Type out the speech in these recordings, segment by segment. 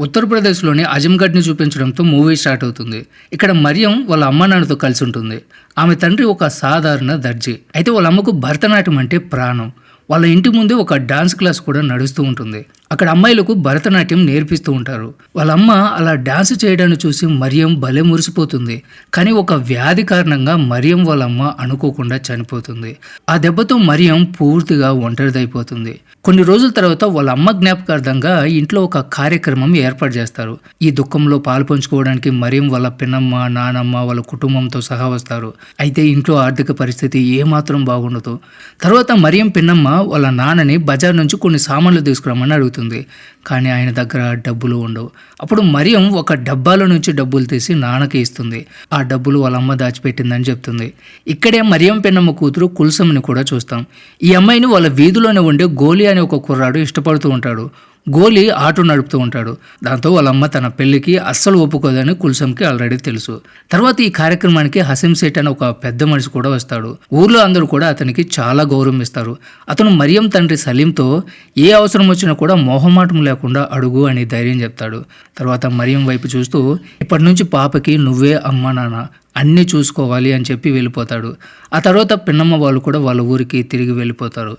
ఉత్తరప్రదేశ్లోని అజంగఢ్ని చూపించడంతో movie start అవుతుంది. ఇక్కడ మరియం వాళ్ళ అమ్మ నాన్నతో కలిసి ఉంటుంది. ఆమె తండ్రి ఒక సాధారణ దర్జీ. అయితే వాళ్ళ అమ్మకు భరతనాట్యం అంటే ప్రాణం. వాళ్ళ ఇంటి ముందే ఒక డాన్స్ క్లాస్ కూడా నడుస్తూ ఉంటుంది. అక్కడ అమ్మాయిలకు భరతనాట్యం నేర్పిస్తూ ఉంటారు. వాళ్ళ అమ్మ అలా డాన్స్ చేయడాన్ని చూసి మరియం భలే మురిసిపోతుంది. కానీ ఒక వ్యాధి కారణంగా మరియం వాళ్ళ అమ్మ అనుకోకుండా చనిపోతుంది. ఆ దెబ్బతో మరియం పూర్తిగా ఒంటరిదైపోతుంది. కొన్ని రోజుల తర్వాత వాళ్ళ అమ్మ జ్ఞాపకార్థంగా ఇంట్లో ఒక కార్యక్రమం ఏర్పాటు చేస్తారు. ఈ దుఃఖంలో పాలు పంచుకోవడానికి మరియం వాళ్ళ పిన్నమ్మ నానమ్మ వాళ్ళ కుటుంబంతో సహా వస్తారు. అయితే ఇంట్లో ఆర్థిక పరిస్థితి ఏమాత్రం బాగుండదు. తర్వాత మరియం పిన్నమ్మ వాళ్ళ నాన్నని బజార్ నుంచి కొన్ని సామాన్లు తీసుకురమ్మని అడుగుతుంది. కానీ ఆయన దగ్గర డబ్బులు ఉండవు. అప్పుడు మరియం ఒక డబ్బాలో నుంచి డబ్బులు తీసి నాన్నకి ఇస్తుంది. ఆ డబ్బులు వాళ్ళ అమ్మ దాచిపెట్టిందని చెప్తుంది. ఇక్కడే మరియం పెన్నమ్మ కూతురు కుల్సమ్ని కూడా చూస్తాం. ఈ అమ్మాయిని వాళ్ళ వీధిలోనే ఉండే గోలి అనే ఒక కుర్రాడు ఇష్టపడుతూ ఉంటాడు. గోలి ఆటో నడుపుతూ ఉంటాడు. దాంతో వాళ్ళ అమ్మ తన పెళ్ళికి అస్సలు ఒప్పుకోదని కుల్సంకి ఆల్రెడీ తెలుసు. తర్వాత ఈ కార్యక్రమానికి హసీం సేట్ అని ఒక పెద్ద మనిషి కూడా వస్తాడు. ఊర్లో అందరూ కూడా అతనికి చాలా గౌరవం ఇస్తారు. అతను మరియం తండ్రి సలీంతో ఏ అవసరం వచ్చినా కూడా మోహమాటం లేకుండా అడుగు అని ధైర్యం చెప్తాడు. తర్వాత మరియం వైపు చూస్తూ ఇప్పటి నుంచి పాపకి నువ్వే అమ్మ నాన్న అన్నీ చూసుకోవాలి అని చెప్పి వెళ్ళిపోతాడు. ఆ తర్వాత పిన్నమ్మ వాళ్ళు కూడా వాళ్ళ ఊరికి తిరిగి వెళ్ళిపోతారు.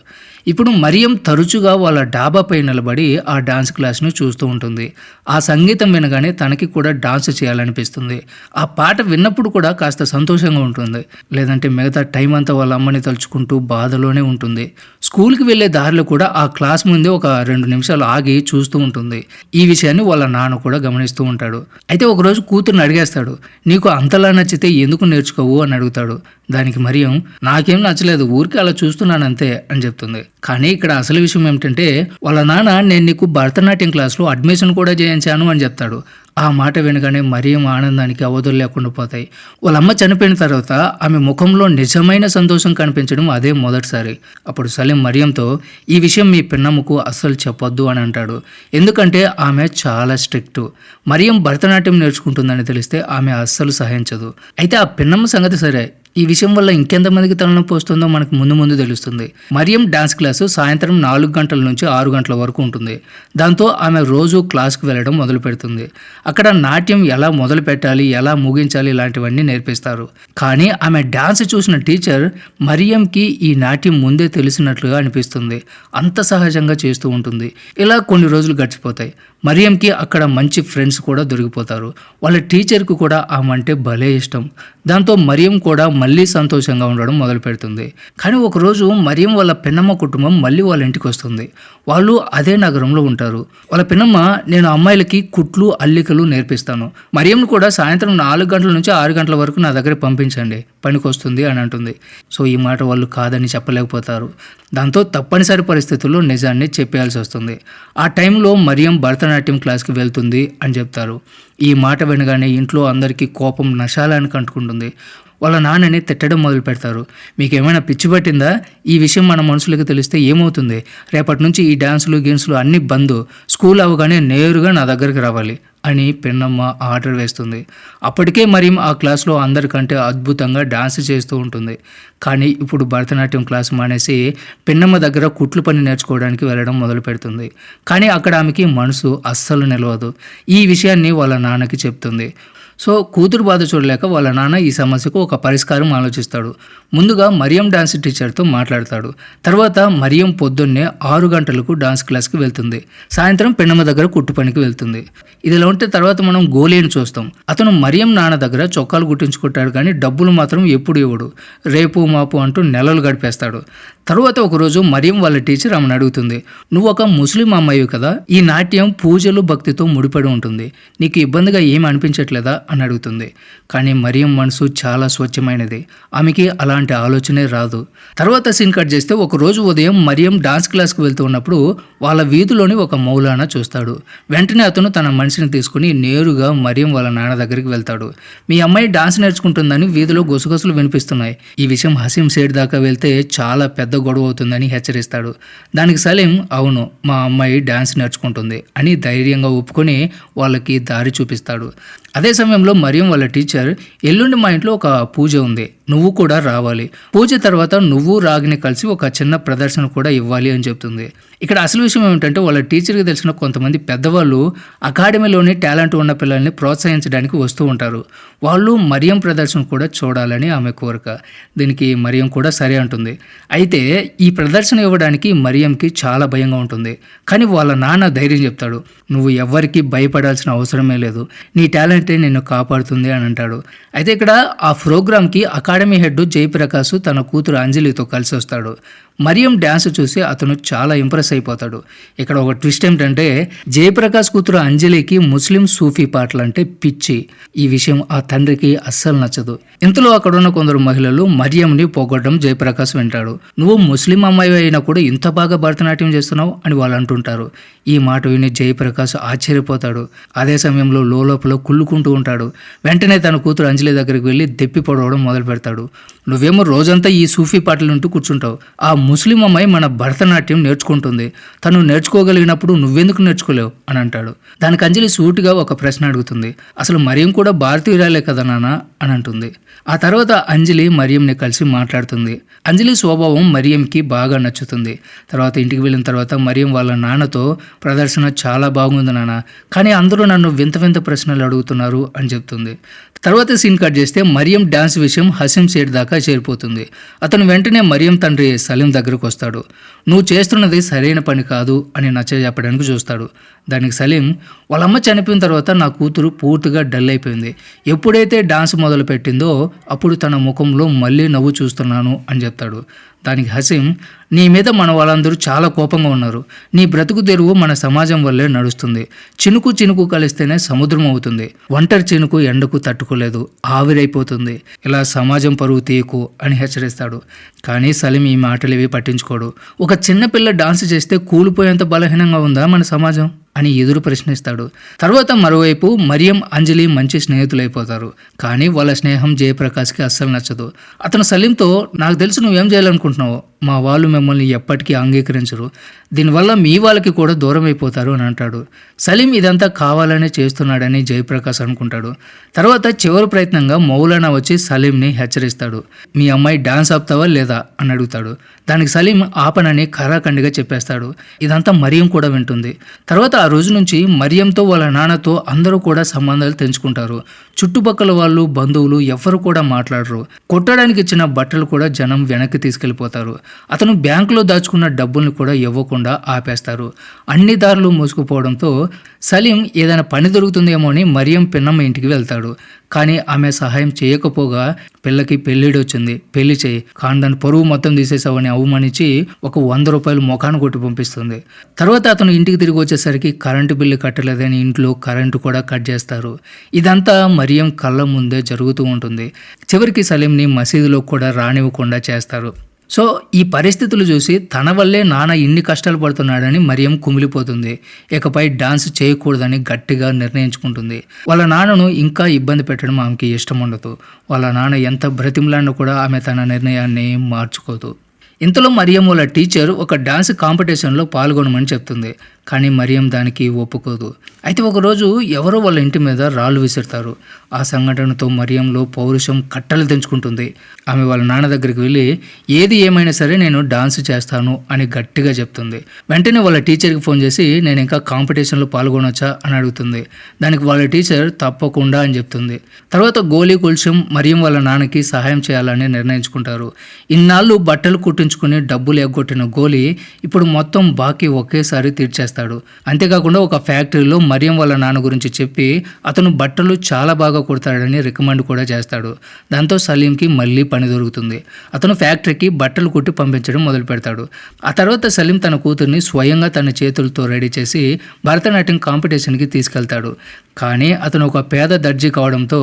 ఇప్పుడు మరియం తరచుగా వాళ్ళ డాబాపై నిలబడి ఆ డాన్స్ క్లాస్ను చూస్తూ ఉంటుంది. ఆ సంగీతం వినగానే తనకి కూడా డాన్స్ చేయాలనిపిస్తుంది. ఆ పాట విన్నప్పుడు కూడా కాస్త సంతోషంగా ఉంటుంది. లేదంటే మిగతా టైం అంతా వాళ్ళ అమ్మని తలుచుకుంటూ బాధలోనే ఉంటుంది. స్కూల్కి వెళ్ళే దారిలో కూడా ఆ క్లాస్ ముందే ఒక రెండు నిమిషాలు ఆగి చూస్తూ ఉంటుంది. ఈ విషయాన్ని వాళ్ళ నాన్న కూడా గమనిస్తూ ఉంటాడు. అయితే ఒకరోజు కూతుర్ని అడిగేస్తాడు నీకు అంతలా నచ్చితే ఎందుకు నేర్చుకోవు? అని అడుగుతాడు. దానికి మరి ధైర్యం నాకేం నచ్చలేదు ఊరికి అలా చూస్తున్నాను అంతే అని చెప్తుంది. కానీ ఇక్కడ అసలు విషయం ఏమిటంటే వాళ్ళ నాన్న నేను నీకు భరతనాట్యం క్లాస్లో అడ్మిషన్ కూడా చేయించాను అని చెప్తాడు. ఆ మాట వినగానే మరియం ఆనందానికి అవధులు లేకుండా పోతాయి. వాళ్ళ అమ్మ చనిపోయిన తర్వాత ఆమె ముఖంలో నిజమైన సంతోషం కనిపించడం అదే మొదటిసారి. అప్పుడు సలీం మరియంతో ఈ విషయం మీ పిన్నమ్మకు అస్సలు చెప్పొద్దు అని అంటాడు. ఎందుకంటే ఆమె చాలా స్ట్రిక్ట్. మరియం భరతనాట్యం నేర్చుకుంటుందని తెలిస్తే ఆమె అస్సలు సహించదు. అయితే ఆ పిన్నమ్మ సంగతి సరే. ఈ విషయం వల్ల ఇంకెంతమందికి తలనొప్పి వస్తుందో మనకు ముందు ముందు తెలుస్తుంది. మరియం డాన్స్ క్లాసు సాయంత్రం నాలుగు గంటల నుంచి ఆరు గంటల వరకు ఉంటుంది. దాంతో ఆమె రోజు క్లాస్కి వెళ్ళడం మొదలు పెడుతుంది. అక్కడ నాట్యం ఎలా మొదలు పెట్టాలి ఎలా ముగించాలి ఇలాంటివన్నీ నేర్పిస్తారు. కానీ ఆమె డాన్స్ చూసిన టీచర్ మరియంకి ఈ నాట్యం ముందే తెలిసినట్లుగా అనిపిస్తుంది. అంత సహజంగా చేస్తూ ఉంటుంది. ఇలా కొన్ని రోజులు గడిచిపోతాయి. మరియంకి అక్కడ మంచి ఫ్రెండ్స్ కూడా దొరికిపోతారు. వాళ్ళ టీచర్కు కూడా ఆమె అంటే భలే ఇష్టం. దాంతో మరియం కూడా మళ్ళీ సంతోషంగా ఉండడం మొదలు పెడుతుంది. కానీ ఒకరోజు మరియం వాళ్ళ పిన్నమ్మ కుటుంబం మళ్ళీ వాళ్ళ ఇంటికి వస్తుంది. వాళ్ళు అదే నగరంలో ఉంటారు. వాళ్ళ పిన్నమ్మ నేను అమ్మాయిలకి కుట్లు అల్లికలు నేర్పిస్తాను. మరియంను కూడా సాయంత్రం నాలుగు గంటల నుంచి ఆరు గంటల వరకు నా దగ్గర పంపించండి. పనికి వస్తుంది అని అంటుంది. సో ఈ మాట వాళ్ళు కాదని చెప్పలేకపోతారు. దాంతో తప్పనిసరి పరిస్థితుల్లో నిజాన్ని చెప్పేయాల్సి వస్తుంది. ఆ టైంలో మరియం భరతనాట్యం క్లాస్కి వెళ్తుంది అని చెప్తారు. ఈ మాట వినగానే ఇంట్లో అందరికీ కోపం నశాలానికి అంటుకుంటుంది వాళ్ళ నాన్నని తిట్టడం మొదలు పెడతారు. మీకు ఏమైనా పిచ్చి పట్టిందా? ఈ విషయం మన మనుషులకు తెలిస్తే ఏమవుతుంది? రేపటి నుంచి ఈ డ్యాన్సులు గేమ్స్లు అన్నీ బంద్. స్కూల్ అవగానే నేరుగా నా దగ్గరికి రావాలి. అని పెన్నమ్మ ఆర్డర్ వేస్తుంది. అప్పటికే మరి ఆ క్లాస్లో అందరికంటే అద్భుతంగా డాన్స్ చేస్తూ ఉంటుంది. కానీ ఇప్పుడు భరతనాట్యం క్లాస్ మానేసి పెన్నమ్మ దగ్గర కుట్లు పని నేర్చుకోవడానికి వెళ్ళడం మొదలు పెడుతుంది. కానీ అక్కడ ఆమెకి మనసు అస్సలు నిలవదు. ఈ విషయాన్ని వాళ్ళ నాన్నకి చెప్తుంది. సో కూతురు బాధ చూడలేక వాళ్ళ నాన్న ఈ సమస్యకు ఒక పరిష్కారం ఆలోచిస్తాడు. ముందుగా మరియం డాన్స్ టీచర్తో మాట్లాడతాడు. తర్వాత మరియం పొద్దున్నే ఆరు గంటలకు డాన్స్ క్లాస్కి వెళ్తుంది. సాయంత్రం పెన్నమ్మ దగ్గర కుట్టు పనికి వెళ్తుంది. ఇదిలా ఉంటే తర్వాత మనం గోలీని చూస్తాం. అతను మరియం నాన్న దగ్గర చొక్కాలు గుట్టించుకుంటాడు కానీ డబ్బులు మాత్రం ఎప్పుడు ఇవ్వడు. రేపు మాపు అంటూ నెలలు గడిపేస్తాడు. తర్వాత ఒకరోజు మరియం వాళ్ళ టీచర్ ఆమెను అడుగుతుంది. నువ్వు ఒక ముస్లిం అమ్మాయి కదా? ఈ నాట్యం పూజలు భక్తితో ముడిపడి ఉంటుంది. నీకు ఇబ్బందిగా ఏమి అనిపించట్లేదా? అని అడుగుతుంది. కానీ మరియం మనసు చాలా స్వచ్ఛమైనది. ఆమెకి అలాంటి ఆలోచనే రాదు. తర్వాత సీన్ కట్ చేస్తే ఒక రోజు ఉదయం మరియం డాన్స్ క్లాస్కి వెళ్తూ ఉన్నప్పుడు వాళ్ళ వీధిలోని ఒక మౌలానా చూస్తాడు. వెంటనే అతను తన మనిషిని తీసుకుని నేరుగా మరియం వాళ్ళ నాన్న దగ్గరికి వెళ్తాడు. మీ అమ్మాయి డాన్స్ నేర్చుకుంటుందని వీధిలో గుసగుసలు వినిపిస్తున్నాయి. ఈ విషయం హసీం సేడ్ దాకా వెళ్తే చాలా పెద్ద గొడవ అవుతుందని హెచ్చరిస్తాడు. దానికి సలీం అవును మా అమ్మాయి డాన్స్ నేర్చుకుంటుంది అని ధైర్యంగా ఒప్పుకొని వాళ్ళకి దారి చూపిస్తాడు. అదే సమయంలో మరియం వాళ్ళ టీచర్ ఎల్లుండి మా ఇంట్లో ఒక పూజ ఉంది నువ్వు కూడా రావాలి. పూజ తర్వాత నువ్వు రాగిని కలిసి ఒక చిన్న ప్రదర్శన కూడా ఇవ్వాలి అని చెప్తుంది. ఇక్కడ అసలు విషయం ఏమిటంటే వాళ్ళ టీచర్కి తెలిసిన కొంతమంది పెద్దవాళ్ళు అకాడమీలోని టాలెంట్ ఉన్న పిల్లల్ని ప్రోత్సహించడానికి వస్తూ ఉంటారు. వాళ్ళు మరియం ప్రదర్శన కూడా చూడాలని ఆమె కోరిక. దీనికి మరియం కూడా సరే అంటుంది. అయితే ఈ ప్రదర్శన ఇవ్వడానికి మరియంకి చాలా భయంగా ఉంటుంది. కానీ వాళ్ళ నాన్న ధైర్యం చెప్తాడు. నువ్వు ఎవ్వరికీ భయపడాల్సిన అవసరమే లేదు. నీ టాలెంటే నిన్ను కాపాడుతుంది అని అంటాడు. అయితే ఇక్కడ ఆ ప్రోగ్రామ్కి అకాడమీ హెడ్ జయప్రకాష్ తన కూతురు అంజలితో కలిసి వస్తాడు మరియం డ్యాన్స్ చూసి అతను చాలా ఇంప్రెస్ అయిపోతాడు. ఇక్కడ ఒక ట్విస్ట్ ఏమిటంటే జయప్రకాష్ కూతురు అంజలికి ముస్లిం సూఫీ పాటలు అంటే పిచ్చి. ఈ విషయం ఆ తండ్రికి అస్సలు నచ్చదు. ఇంతలో అక్కడ ఉన్న కొందరు మహిళలు మరియంని పోగొట్టడం జయప్రకాష్ వింటాడు. నువ్వు ముస్లిం అమ్మాయి అయినా కూడా ఇంత బాగా భరతనాట్యం చేస్తున్నావు అని వాళ్ళు అంటుంటారు. ఈ మాట విని జయప్రకాష్ ఆశ్చర్యపోతాడు. అదే సమయంలో లోపల కుళ్ళుకుంటూ ఉంటాడు. వెంటనే తన కూతురు అంజలి దగ్గరికి వెళ్ళి దెప్పి పొడవడం మొదలు పెడతాడు నువ్వేమో రోజంతా ఈ సూఫీ పాటలు వింటూ కూర్చుంటావు. ఆ ముస్లిం అమ్మాయి మన భరతనాట్యం నేర్చుకుంటుంది. తను నేర్చుకోగలిగినప్పుడు నువ్వెందుకు నేర్చుకోలేవు? అని అంటాడు. దానికి అంజలి సూటిగా ఒక ప్రశ్న అడుగుతుంది. అసలు మరియం కూడా భారతీయురాలే కదా నాన్న? అని అంటుంది. ఆ తర్వాత అంజలి మరియంని కలిసి మాట్లాడుతుంది. అంజలి స్వభావం మరియంకి బాగా నచ్చుతుంది. తర్వాత ఇంటికి వెళ్ళిన తర్వాత మరియం వాళ్ళ నాన్నతో ప్రదర్శన చాలా బాగుంది నాన్న. కానీ అందరూ నన్ను వింత వింత ప్రశ్నలు అడుగుతున్నారు అని చెప్తుంది. తర్వాత సీన్ కట్ చేస్తే మరియం డ్యాన్స్ విషయం హసీం సేట్ దాకా చేరిపోతుంది. అతను వెంటనే మరియం తండ్రి సలీం దగ్గరకు వస్తాడు. నువ్వు చేస్తున్నది సరైన పని కాదు అని నచ్చ చెప్పడానికి చూస్తాడు. దానికి సలీం వాళ్ళమ్మ చనిపోయిన తర్వాత నా కూతురు పూర్తిగా డల్ అయిపోయింది. ఎప్పుడైతే డాన్స్ మొదలు పెట్టిందో అప్పుడు తన ముఖంలో మళ్ళీ నవ్వు చూస్తున్నాను అని చెప్తాడు. దానికి హసీం నీ మీద మన వాళ్ళందరూ చాలా కోపంగా ఉన్నారు. నీ బ్రతుకు తెరువు మన సమాజం వల్లే నడుస్తుంది. చినుకు చినుకు కలిస్తేనే సముద్రం అవుతుంది. ఒంటరి చినుకు ఎండకు తట్టుకోలేదు. ఆవిరైపోతుంది. ఇలా సమాజం పరువు తీయకు అని హెచ్చరిస్తాడు. కానీ సలీం ఈ మాటలు ఇవి పట్టించుకోడు. ఒక చిన్నపిల్ల డాన్స్ చేస్తే కూలిపోయేంత బలహీనంగా ఉందా మన సమాజం? అని ఎదురు ప్రశ్నిస్తాడు. తర్వాత మరోవైపు మరియం అంజలి మంచి స్నేహితులైపోతారు. కానీ వాళ్ళ స్నేహం జయప్రకాష్కి అస్సలు నచ్చదు. అతను సలీంతో నాకు తెలుసు నువ్వేం చేయాలనుకుంటున్నావు. మా వాళ్ళు మిమ్మల్ని ఎప్పటికీ అంగీకరించరు. దీనివల్ల మీ వాళ్ళకి కూడా దూరం అయిపోతారు అని అంటాడు. సలీం ఇదంతా కావాలనే చేస్తున్నాడని జయప్రకాష్ అనుకుంటాడు. తర్వాత చివరి ప్రయత్నంగా మౌలానా వచ్చి సలీంని హెచ్చరిస్తాడు. మీ అమ్మాయి డాన్స్ ఆపుతావా లేదా? అని అడుగుతాడు. దానికి సలీం ఆపనని ఖరాఖండిగా చెప్పేస్తాడు. ఇదంతా మరియం కూడా వింటుంది. తర్వాత ఆ రోజు నుంచి మరియంతో వాళ్ళ నాన్నతో అందరూ కూడా సంబంధాలు తెంచుకుంటారు. చుట్టుపక్కల వాళ్ళు బంధువులు ఎవ్వరు కూడా మాట్లాడరు. కొట్టడానికి ఇచ్చిన బట్టలు కూడా జనం వెనక్కి తీసుకెళ్ళిపోతారు. అతను బ్యాంకులో దాచుకున్న డబ్బుల్ని కూడా ఇవ్వకుండా ఆపేస్తారు. అన్ని దారులు మూసుకుపోవడంతో సలీం ఏదైనా పని దొరుకుతుందేమో అని మరియం పిన్నమ్మ ఇంటికి వెళ్తాడు. కానీ ఆమె సహాయం చేయకపోగా పిల్లకి పెళ్ళిడి వచ్చింది. పెళ్ళి చేయి. కానీ దాని పరువు మొత్తం తీసేసావని అవమానించి ఒక వంద రూపాయలు ముఖాన్ని కొట్టి పంపిస్తుంది. తర్వాత అతను ఇంటికి తిరిగి వచ్చేసరికి కరెంటు బిల్లు కట్టలేదని ఇంట్లో కరెంటు కూడా కట్ చేస్తారు. ఇదంతా మరియం కళ్ళ ముందే జరుగుతూ ఉంటుంది. చివరికి సలీంని మసీదులో కూడా రానివ్వకుండా చేస్తారు. సో ఈ పరిస్థితులు చూసి తన వల్లే నాన్న ఇన్ని కష్టాలు పడుతున్నాడని మరియం కుమిలిపోతుంది. ఇకపై డాన్స్ చేయకూడదని గట్టిగా నిర్ణయించుకుంటుంది. వాళ్ళ నాన్నను ఇంకా ఇబ్బంది పెట్టడం ఆమెకి ఇష్టం ఉండదు. వాళ్ళ నాన్న ఎంత బ్రతిమలాడినా కూడా ఆమె తన నిర్ణయాన్ని మార్చుకోదు. ఇంతలో మరియం వాళ్ళ టీచర్ ఒక డాన్స్ కాంపిటీషన్లో పాల్గొనమని చెప్తుంది. కానీ మరియం దానికి ఒప్పుకోదు. అయితే ఒకరోజు ఎవరో వాళ్ళ ఇంటి మీద రాళ్ళు విసురుతారు. ఆ సంఘటనతో మరియంలో పౌరుషం కట్టలు తెంచుకుంటుంది. ఆమె వాళ్ళ నాన్న దగ్గరికి వెళ్ళి ఏది ఏమైనా సరే నేను డాన్స్ చేస్తాను అని గట్టిగా చెప్తుంది. వెంటనే వాళ్ళ టీచర్కి ఫోన్ చేసి నేను ఇంకా కాంపిటీషన్లో పాల్గొనొచ్చా? అని అడుగుతుంది. దానికి వాళ్ళ టీచర్ తప్పకుండా అని చెప్తుంది. తర్వాత గోలీ కుల్షం మరియం వాళ్ళ నాన్నకి సహాయం చేయాలని నిర్ణయించుకుంటారు. ఇన్నాళ్ళు బట్టలు తప్పించుకుని డబ్బులు ఎగ్గొట్టిన గోలీ ఇప్పుడు మొత్తం బాకీ ఒకేసారి తీర్చేస్తాడు. అంతేకాకుండా ఒక ఫ్యాక్టరీలో మరియం వాళ్ళ నాన్న గురించి చెప్పి అతను బట్టలు చాలా బాగా కుడతాడని రికమెండ్ కూడా చేస్తాడు. దాంతో సలీంకి మళ్ళీ పని దొరుకుతుంది. అతను ఫ్యాక్టరీకి బట్టలు కుట్టి పంపించడం మొదలు పెడతాడు. ఆ తర్వాత సలీం తన కూతుర్ని స్వయంగా తన చేతులతో రెడీ చేసి భరతనాట్యం కాంపిటీషన్కి తీసుకెళ్తాడు. కానీ అతను ఒక పేద దర్జీ కావడంతో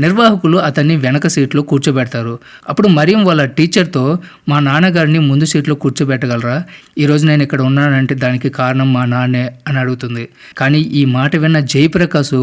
నిర్వాహకులు అతన్ని వెనక సీట్లో కూర్చోబెడతారు. అప్పుడు మరియం వాళ్ళ టీచర్తో మా నాన్నగారిని గారిని ముందు సీట్లో కూర్చోబెట్టగలరా? ఈరోజు నేను ఇక్కడ ఉన్నానంటే దానికి కారణం మా నాన్నే అని అడుగుతుంది. కానీ ఈ మాట విన్న జయప్రకాష్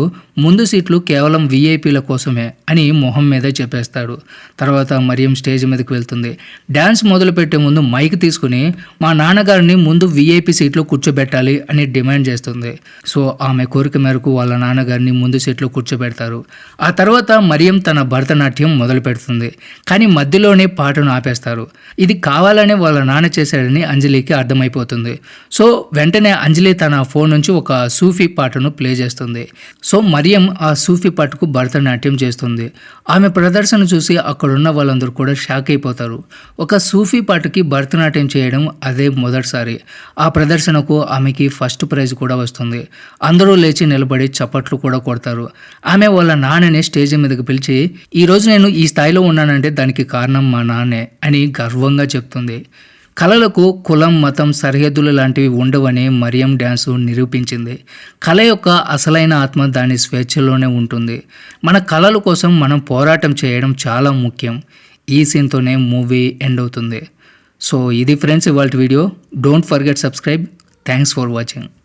ముందు సీట్లు కేవలం విఐపీల కోసమే అని మొహం మీదే చెప్పేస్తాడు. తర్వాత మరియం స్టేజ్ మీదకి వెళ్తుంది. డ్యాన్స్ మొదలుపెట్టే ముందు మైక్ తీసుకుని మా నాన్నగారిని ముందు వీఐపీ సీట్లో కూర్చోబెట్టాలి అని డిమాండ్ చేస్తుంది. సో ఆమె కోరిక మేరకు వాళ్ళ నాన్నగారిని ముందు సీట్లో కూర్చోబెడతారు. ఆ తర్వాత మరియం తన భరతనాట్యం మొదలు పెడుతుంది కానీ మధ్యలోనే పాటను ఆపేస్తారు. ఇది కావాలి కావాలనే వాళ్ళ నాన్న చేశాడని అంజలికి అర్థమైపోతుంది. సో వెంటనే అంజలి తన ఫోన్ నుంచి ఒక సూఫీ పాటను ప్లే చేస్తుంది. సో మరియం ఆ సూఫీ పాటకు భరతనాట్యం చేస్తుంది. ఆమె ప్రదర్శన చూసి అక్కడున్న వాళ్ళందరూ కూడా షాక్ అయిపోతారు. ఒక సూఫీ పాటకి భరతనాట్యం చేయడం అదే మొదటిసారి. ఆ ప్రదర్శనకు ఆమెకి ఫస్ట్ ప్రైజ్ కూడా వస్తుంది. అందరూ లేచి నిలబడి చప్పట్లు కూడా కొడతారు. ఆమె వాళ్ళ నాన్నని స్టేజ్ మీదకి పిలిచి ఈరోజు నేను ఈ స్థాయిలో ఉన్నానంటే దానికి కారణం మా నాన్నే అని గర్వంగా చెప్తుంది. కళలకు కులం మతం సరిహద్దులు లాంటివి ఉండవని మరియం డ్యాన్సు నిరూపించింది. కళ యొక్క అసలైన ఆత్మ దాని స్వేచ్ఛలోనే ఉంటుంది. మన కళల కోసం మనం పోరాటం చేయడం చాలా ముఖ్యం. ఈ సీన్తోనే మూవీ ఎండ్ అవుతుంది సో ఇది ఫ్రెండ్స్ ఇవాళ video. Don't forget subscribe thanks for watching